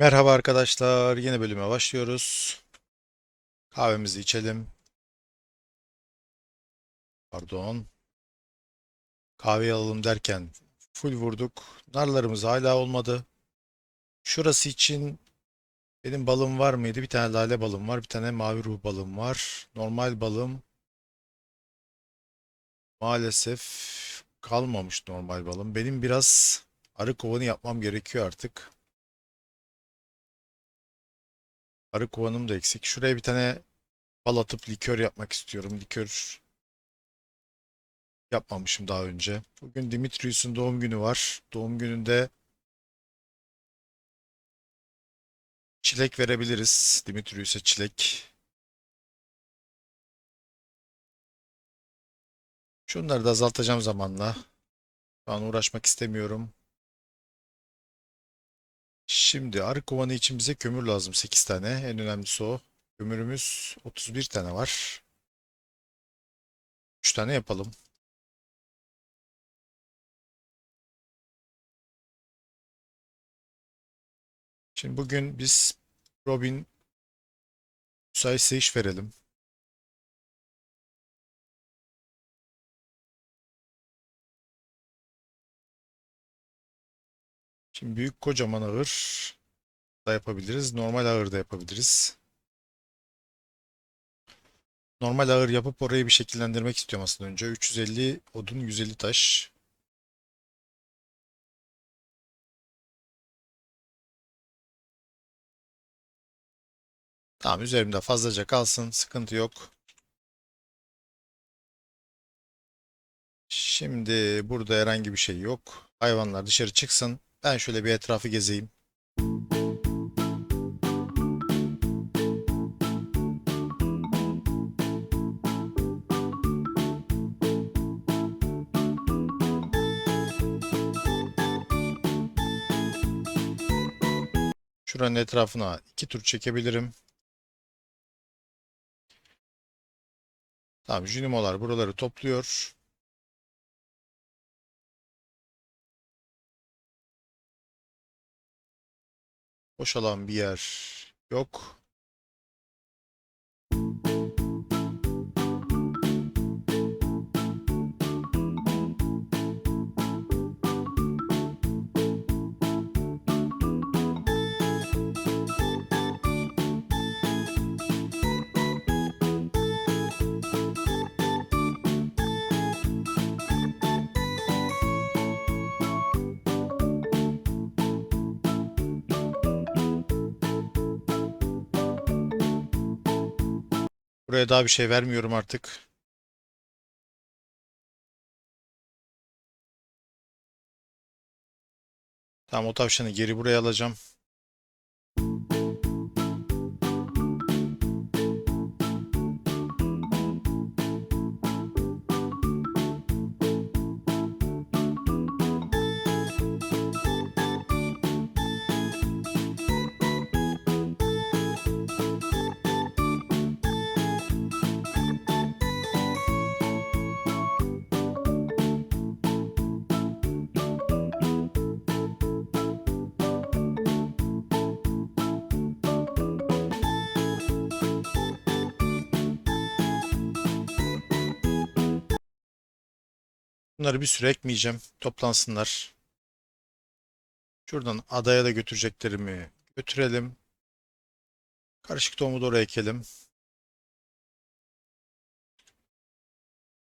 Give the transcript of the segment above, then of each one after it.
Merhaba arkadaşlar, yeni bölüme başlıyoruz. Kahvemizi içelim. Pardon. Kahve alalım derken full vurduk. Narlarımız hala olmadı. Şurası için benim balım var mıydı? Bir tane lale balım var, bir tane mavi ruh balım var. Normal balım maalesef kalmamış normal balım. Benim biraz arı kovanı yapmam gerekiyor artık. Arı kovanım da eksik. Şuraya bir tane bal atıp likör yapmak istiyorum. Likör yapmamışım daha önce. Bugün Dimitrius'un doğum günü var. Doğum gününde çilek verebiliriz. Dimitrius'a çilek. Şunları da azaltacağım zamanla. Şu an uğraşmak istemiyorum. Şimdi arı kovanı için bize kömür lazım 8 tane. En önemlisi o. Kömürümüz 31 tane var. 3 tane yapalım. Şimdi bugün biz Robin müsaitse iş verelim. Şimdi büyük kocaman ağır da yapabiliriz. Normal ağır da yapabiliriz. Normal ağır yapıp orayı bir şekillendirmek istiyorum aslında önce. 350 odun, 150 taş. Tamam üzerimde fazlaca kalsın. Sıkıntı yok. Şimdi burada herhangi bir şey yok. Hayvanlar dışarı çıksın. Ben şöyle bir etrafı gezeyim. Şuranın etrafına iki tur çekebilirim. Tamam, Junimolar buraları topluyor. Boş alan bir yer yok. Buraya daha bir şey vermiyorum artık. Tamam o tavşanı geri buraya alacağım. Bunları bir süre ekmeyeceğim. Toplansınlar. Şuradan adaya da götüreceklerimi götürelim. Karışık tohumu da oraya ekelim.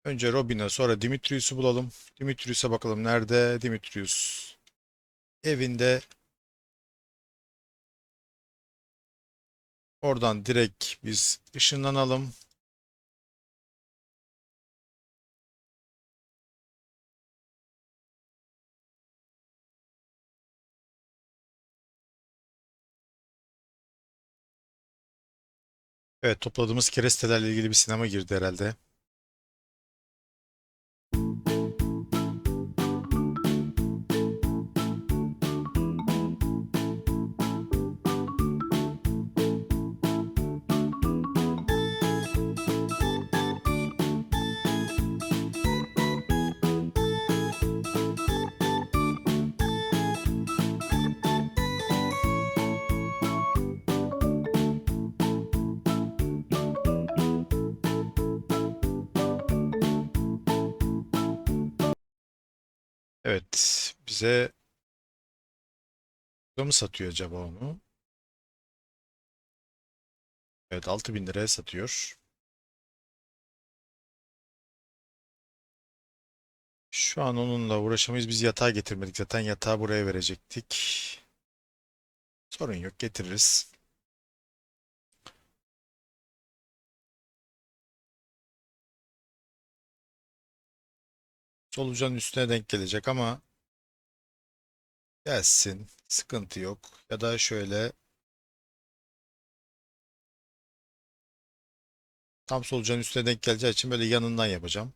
Önce Robin'e sonra Dimitrius'u bulalım. Dimitrius'a bakalım nerede? Dimitrius evinde. Oradan direkt biz ışınlanalım. Evet topladığımız kerestelerle ilgili bir sinema girdi herhalde. Bize burada mı satıyor acaba onu? Evet 6000 liraya satıyor. Şu an onunla uğraşamayız. Biz yatağı getirmedik. Zaten yatağı buraya verecektik. Sorun yok getiririz. Solucanın üstüne denk gelecek ama gelsin. Sıkıntı yok. Ya da şöyle tam solucanın üstüne denk geleceği için böyle yanından yapacağım.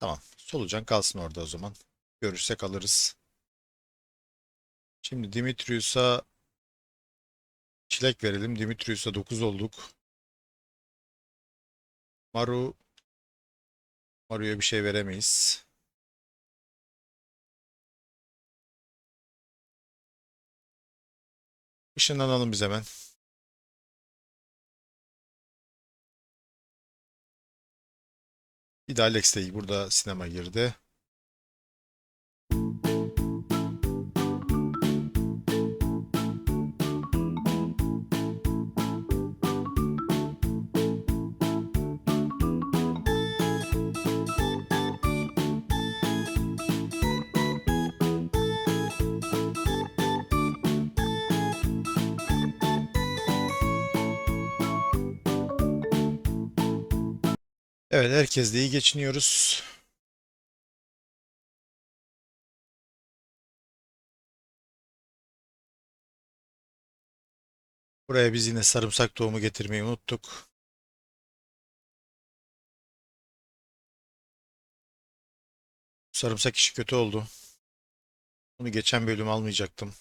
Tamam. Solucan kalsın orada o zaman. Görürsek alırız. Şimdi Dimitrius'a çilek verelim. Dimitrius'a 9 olduk. Maru Maru'ya bir şey veremeyiz. Işınlanalım biz hemen. Bir de Alex de burada sinema girdi. Evet herkesle iyi geçiniyoruz. Buraya biz yine sarımsak tohumu getirmeyi unuttuk. Sarımsak işi kötü oldu. Bunu geçen bölüm almayacaktım.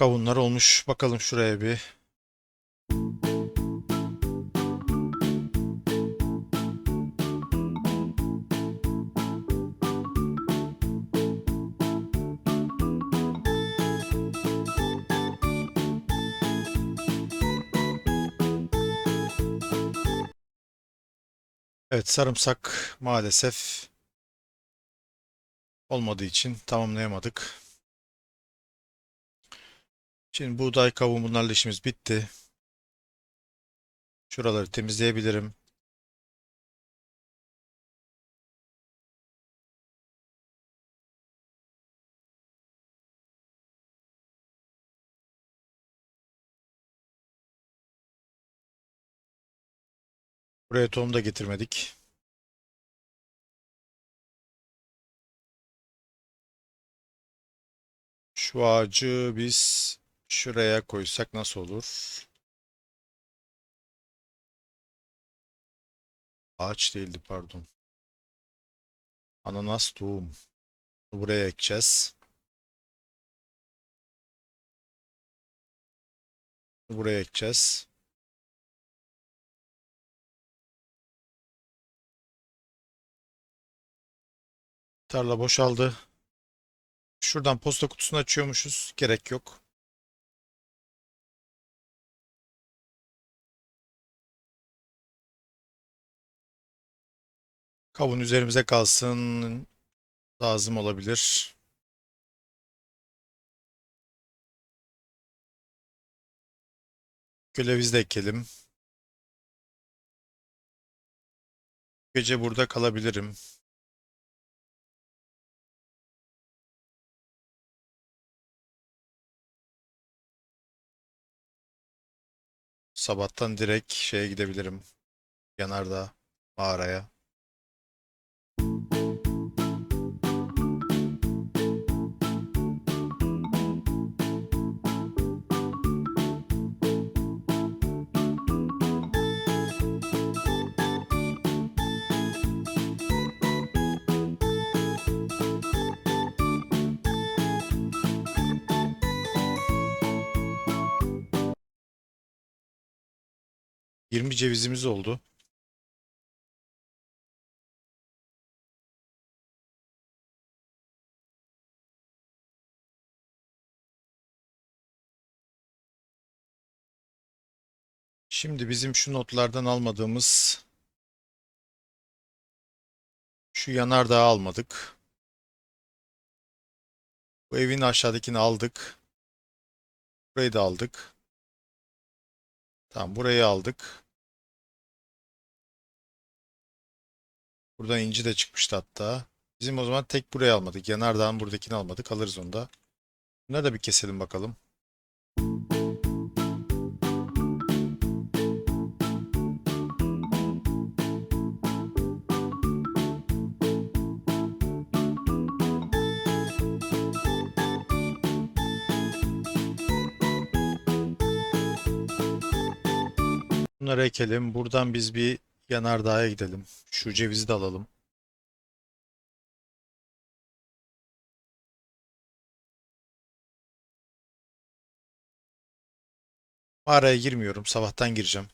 Kavunlar olmuş. Bakalım şuraya bir. Evet sarımsak maalesef olmadığı için tamamlayamadık. Şimdi buğday kavun işimiz bitti. Şuraları temizleyebilirim. Buraya tohum da getirmedik. Şu ağacı biz şuraya koysak nasıl olur? Ağaç değildi pardon. Ananas tohum. Buraya ekeceğiz. Buraya ekeceğiz. Tarla boşaldı. Şuradan posta kutusunu açıyormuşuz. Gerek yok. Kavun üzerimize kalsın. Lazım olabilir. Göleviz de ekelim. Gece burada kalabilirim. Sabahtan direkt şeye gidebilirim. Yanardağ mağaraya. Yirmi cevizimiz oldu. Şimdi bizim şu notlardan almadığımız şu yanardağı almadık. Bu evin aşağıdakini aldık. Burayı da aldık. Tamam burayı aldık. Buradan inci de çıkmıştı hatta. Bizim o zaman tek burayı almadık. Yanardağın buradakini almadık. Alırız onu da. Bunları da bir keselim bakalım. Bunları ekelim. Buradan biz bir yanardağa gidelim. Şu cevizi de alalım. Mağaraya girmiyorum. Sabahtan gireceğim.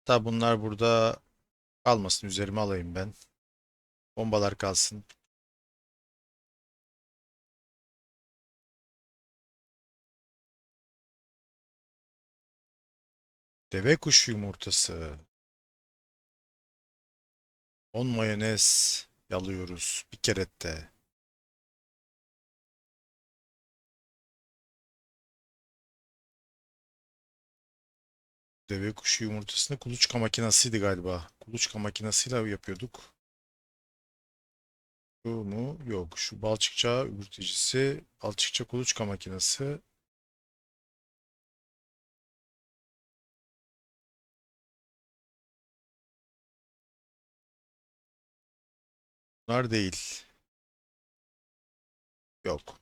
Hatta bunlar burada kalmasın. Üzerime alayım ben. Bombalar kalsın. Deve kuşu yumurtası. 10 mayonez yalıyoruz bir kerette. Deve kuşu yumurtasını kuluçka makinasıydı galiba. Kuluçka makinasıyla yapıyorduk. Şu mu? Yok. Şu balçıkça üreticisi, balçıkça kuluçka makinesi. Bunlar değil. Yok.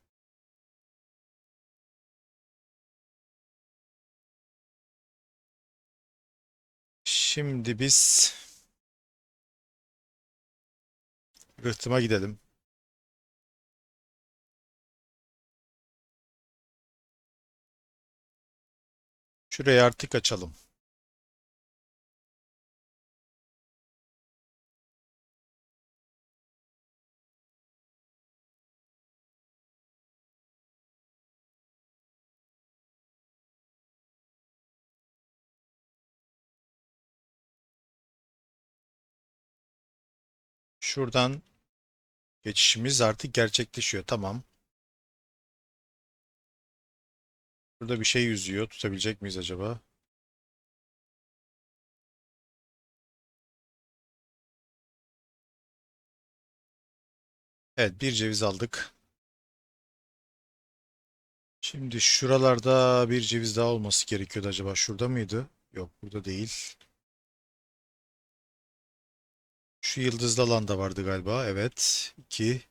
Şimdi biz rıhtıma gidelim. Şurayı artık açalım. Şuradan geçişimiz artık gerçekleşiyor. Tamam. Burada bir şey yüzüyor. Tutabilecek miyiz acaba? Evet, bir ceviz aldık. Şimdi şuralarda bir ceviz daha olması gerekiyordu acaba. Şurada mıydı? Yok, burada değil. Şu yıldızlı alanda vardı galiba. Evet. 2.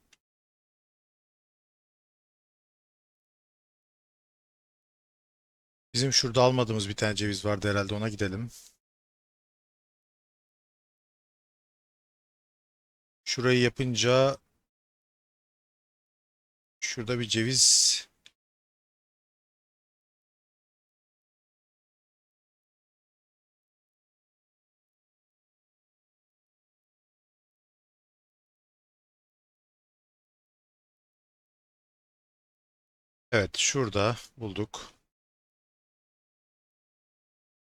Bizim şurada almadığımız bir tane ceviz vardı herhalde. Ona gidelim. Şurayı yapınca şurada bir ceviz Evet, şurada bulduk.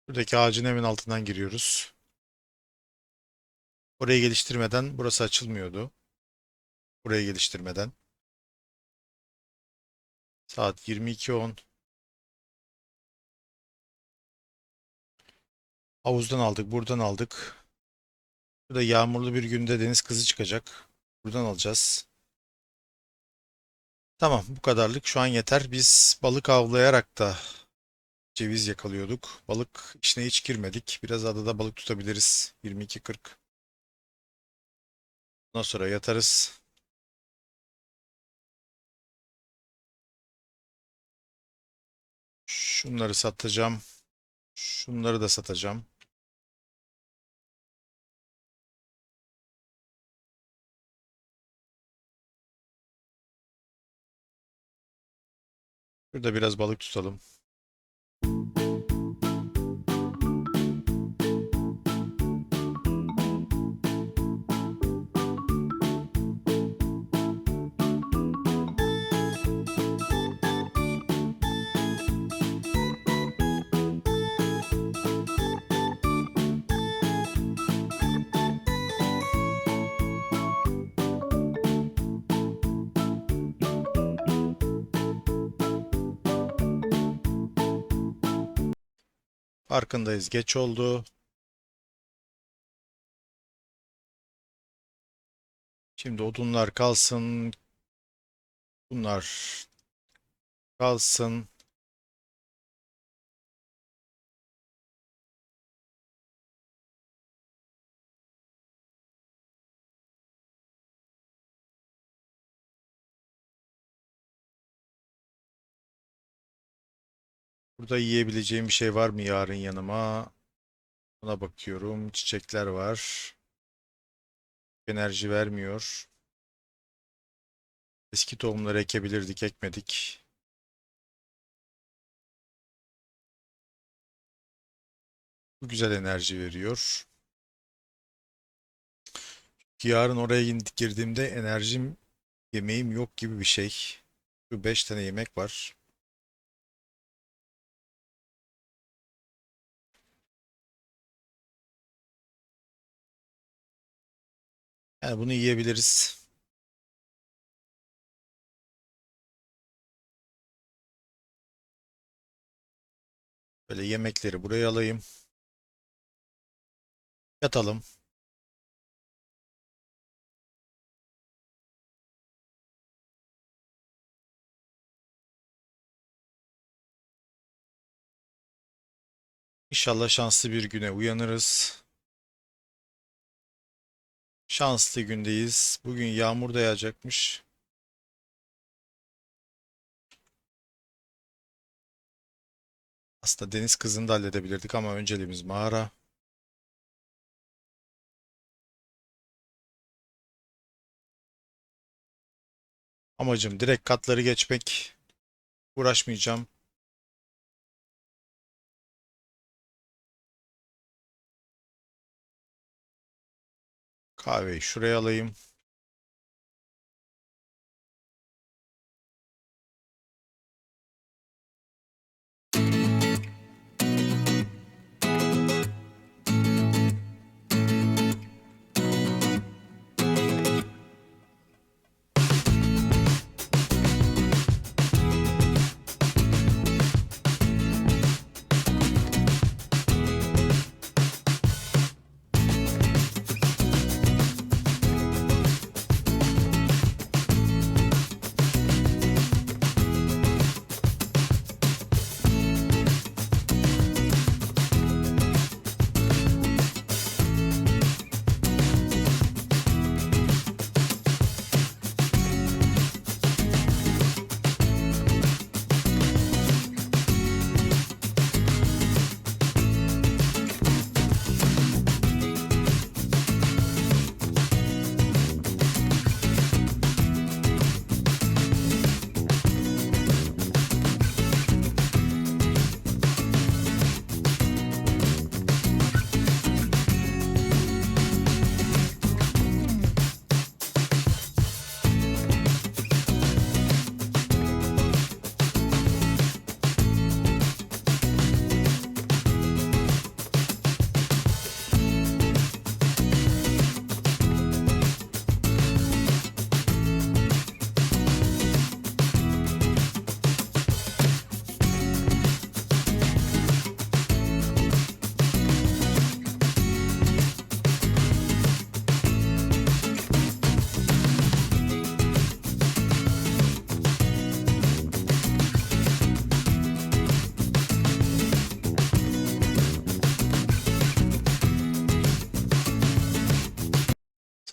Buradaki ağacın hemen altından giriyoruz. Orayı geliştirmeden burası açılmıyordu. Burayı geliştirmeden. Saat 22.10. Havuzdan aldık, buradan aldık. Burada yağmurlu bir günde deniz kızı çıkacak. Buradan alacağız. Tamam, bu kadarlık şu an yeter. Biz balık avlayarak da ceviz yakalıyorduk. Balık işine hiç girmedik. Biraz adada balık tutabiliriz. 22.40. Ondan sonra yatarız. Şunları satacağım. Şunları da satacağım. Şurada biraz balık tutalım. Farkındayız. Geç oldu. Şimdi odunlar kalsın. Bunlar kalsın. Burada yiyebileceğim bir şey var mı yarın yanıma? Buna bakıyorum. Çiçekler var. Enerji vermiyor. Eski tohumları ekebilirdik, ekmedik. Bu güzel enerji veriyor. Yarın oraya girdiğimde enerjim, yemeğim yok gibi bir şey. Şu 5 tane yemek var. Yani bunu yiyebiliriz. Böyle yemekleri buraya alayım. Yatalım. İnşallah şanslı bir güne uyanırız. Şanslı gündeyiz. Bugün yağmur da yağacakmış. Aslında deniz kızını da halledebilirdik ama önceliğimiz mağara. Amacım direkt katları geçmek. Uğraşmayacağım. Kahveyi şuraya alayım.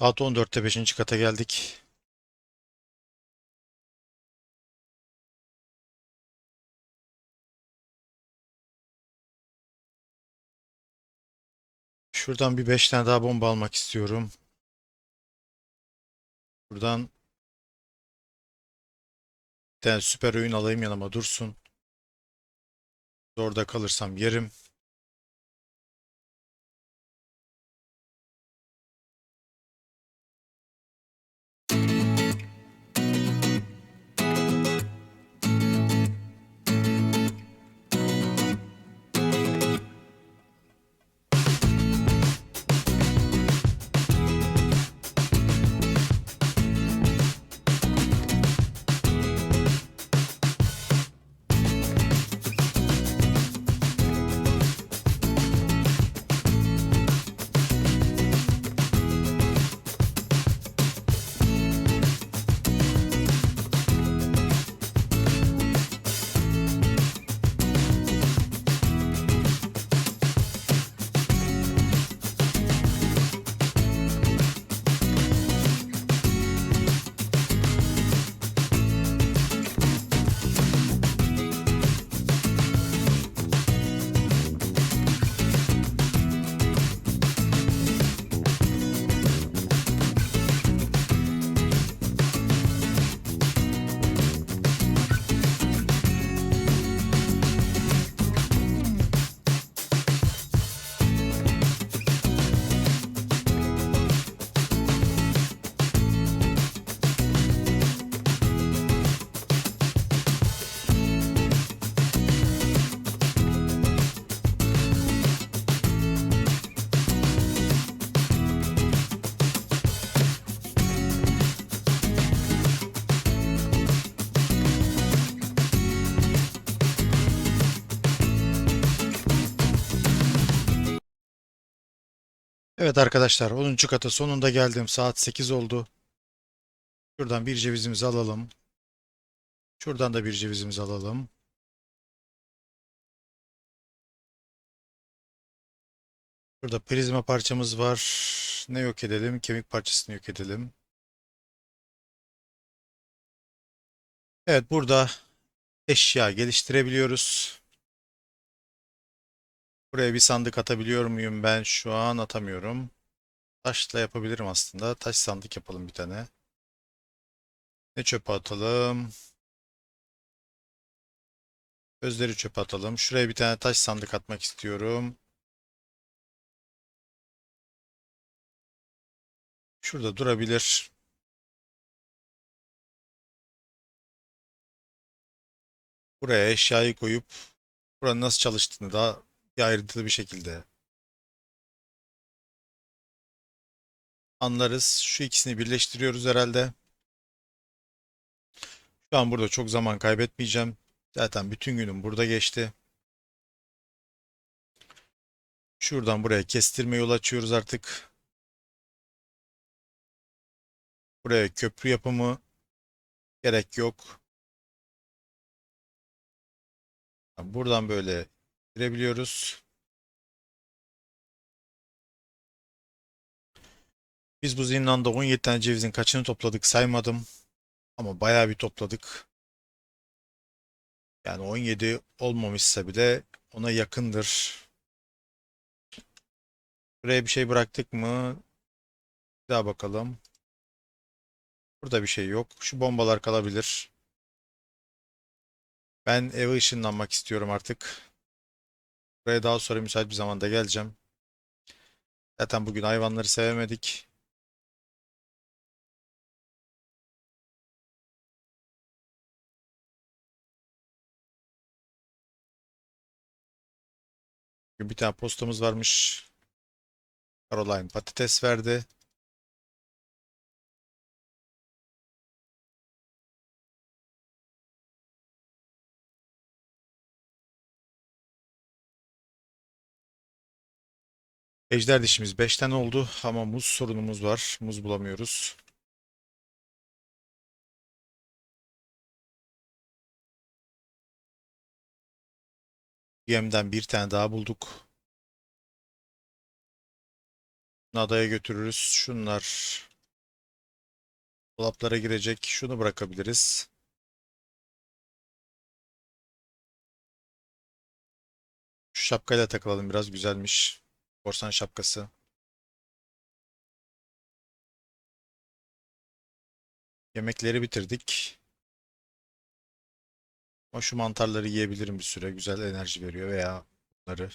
Saat 14'te 5. kata geldik. Şuradan bir 5 tane daha bomba almak istiyorum. Buradan bir tane süper öğün alayım yanıma dursun. Orada kalırsam yerim. Evet arkadaşlar 10. kata sonunda geldim. Saat 8 oldu. Şuradan bir cevizimizi alalım. Şuradan da bir cevizimizi alalım. Burada prizma parçamız var. Ne yok edelim? Kemik parçasını yok edelim. Evet burada eşya geliştirebiliyoruz. Buraya bir sandık atabiliyor muyum ben? Şu an atamıyorum. Taşla yapabilirim aslında. Taş sandık yapalım bir tane. Ne çöpe atalım? Gözleri çöpe atalım. Şuraya bir tane taş sandık atmak istiyorum. Şurada durabilir. Buraya eşyayı koyup buranın nasıl çalıştığını da ayrıntılı bir şekilde anlarız. Şu ikisini birleştiriyoruz herhalde. Şu an burada çok zaman kaybetmeyeceğim. Zaten bütün günüm burada geçti. Şuradan buraya kestirme yol açıyoruz artık. Buraya köprü yapımı gerek yok. Buradan böyle girebiliyoruz. Biz bu zindanda 17 tane cevizin kaçını topladık saymadım. Ama bayağı bir topladık. Yani 17 olmamışsa bile ona yakındır. Buraya bir şey bıraktık mı? Bir daha bakalım. Burada bir şey yok. Şu bombalar kalabilir. Ben eve ışınlanmak istiyorum artık. Buraya daha sonra müsait bir zamanda geleceğim. Zaten bugün hayvanları sevemedik. Bir tane postamız varmış. Caroline patates verdi. Ejder dişimiz 5 tane oldu ama muz sorunumuz var. Muz bulamıyoruz. Yemden bir tane daha bulduk. Bunu adaya götürürüz. Şunlar dolaplara girecek. Şunu bırakabiliriz. Şu şapkayla takılalım biraz güzelmiş. Korsan şapkası. Yemekleri bitirdik. Ama şu mantarları yiyebilirim bir süre. Güzel enerji veriyor veya bunları.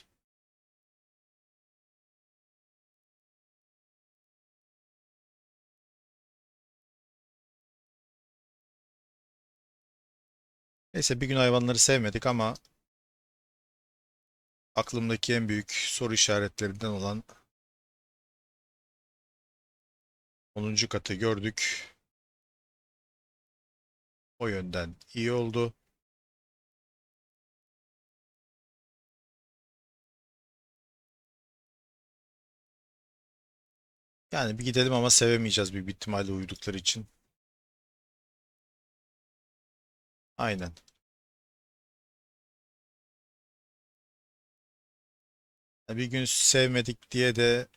Neyse bir gün hayvanları sevmedik ama aklımdaki en büyük soru işaretlerinden olan 10. katı gördük. O yönden iyi oldu. Yani bir gidelim ama sevemeyeceğiz bir ihtimalle uyudukları için. Aynen. Bir gün sevmedik diye de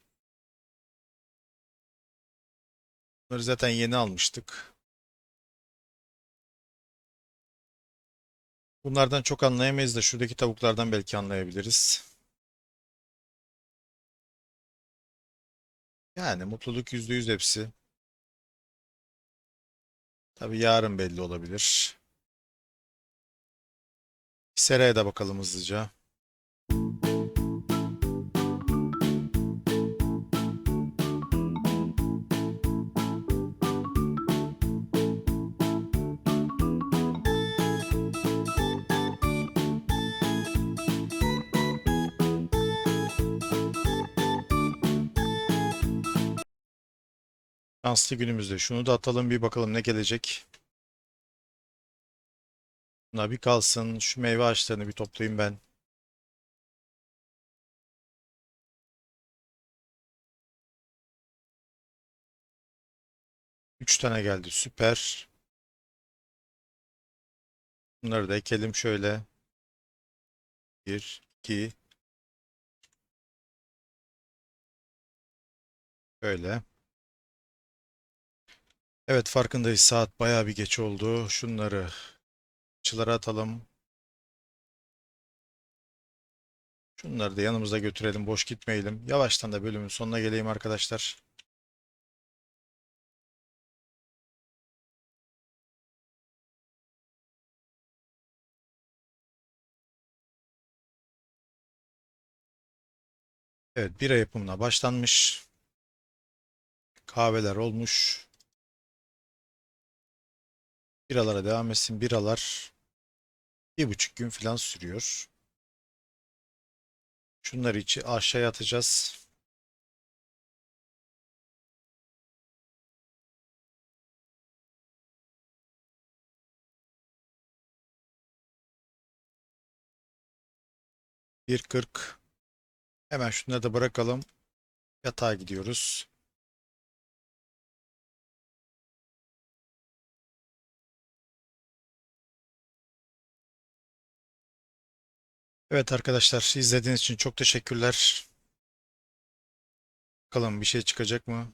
bunları zaten yeni almıştık. Bunlardan çok anlayamayız da şuradaki tavuklardan belki anlayabiliriz. Yani mutluluk %100 hepsi. Tabii yarın belli olabilir. Seraya da bakalım hızlıca. Şanslı günümüzde. Şunu da atalım bir bakalım ne gelecek. Buna bir kalsın. Şu meyve ağaçlarını bir toplayayım ben. Üç tane geldi. Süper. Bunları da ekelim şöyle. Bir, iki. Böyle. Evet farkındayız. Saat bayağı bir geç oldu. Şunları çılara atalım. Şunları da yanımıza götürelim. Boş gitmeyelim. Yavaştan da bölümün sonuna geleyim arkadaşlar. Evet, bira yapımına başlanmış. Kahveler olmuş. Biralara devam etsin. Biralar bir buçuk gün falan sürüyor. Şunları içi aşağıya atacağız. Bir kırk. Hemen şunları da bırakalım. Yatağa gidiyoruz. Evet arkadaşlar izlediğiniz için çok teşekkürler. Bakalım bir şey çıkacak mı?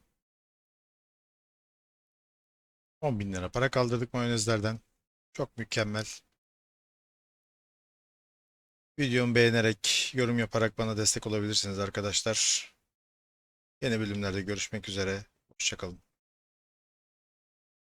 10 bin lira para kaldırdık mayonezlerden. Çok mükemmel. Videomu beğenerek, yorum yaparak bana destek olabilirsiniz arkadaşlar. Yeni bölümlerde görüşmek üzere. Hoşçakalın.